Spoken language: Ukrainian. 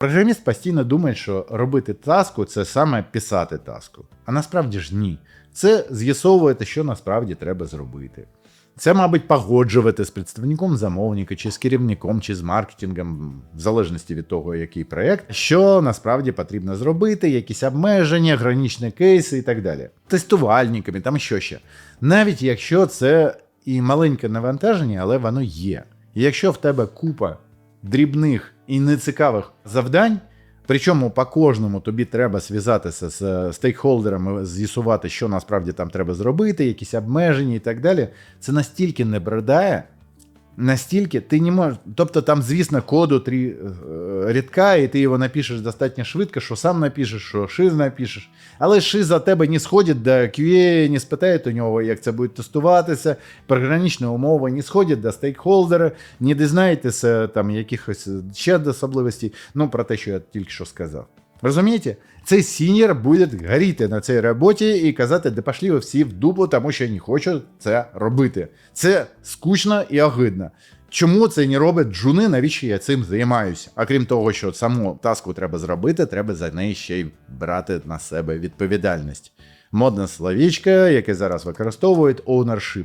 Програміст постійно думає, що робити таску це саме писати таску. А насправді ж ні. Це з'ясовувати, що насправді треба зробити. Це, мабуть, погоджувати з представником замовника, чи з керівником, чи з маркетингом, в залежності від того, який проєкт, що насправді потрібно зробити, якісь обмеження, граничні кейси і так далі. Тестувальниками, там що ще. Навіть якщо це і маленьке навантаження, але воно є. І якщо в тебе купа дрібних і нецікавих завдань, Причому по кожному тобі треба зв'язатися з е, стейкхолдерами, з'ясувати, що насправді там треба зробити, якісь обмеження і так далі. Це настільки не бредає, настільки ти не можеш. Тобто там, звісно, коду три е, рядка, і ти його напишеш достатньо швидко, що сам напишеш, що шиз напишеш. Але шиз за тебе не сходить до QA, не спитає у нього, як це буде тестуватися. Програничні умови не сходять до стейкхолдера, не дізнаєтеся там якихось ще особливостей, ну про те, що я тільки що сказав. Розумієте? Цей сіньор буде горіти на цій роботі і казати, де пошли ви всі в дупу, тому що я не хочу це робити. Це скучно і огидно. Чому це не робить джуни, навіщо я цим займаюся? А крім того, що саму таску треба зробити, треба за неї ще й брати на себе відповідальність. Модне словічко, яке зараз використовують ownership.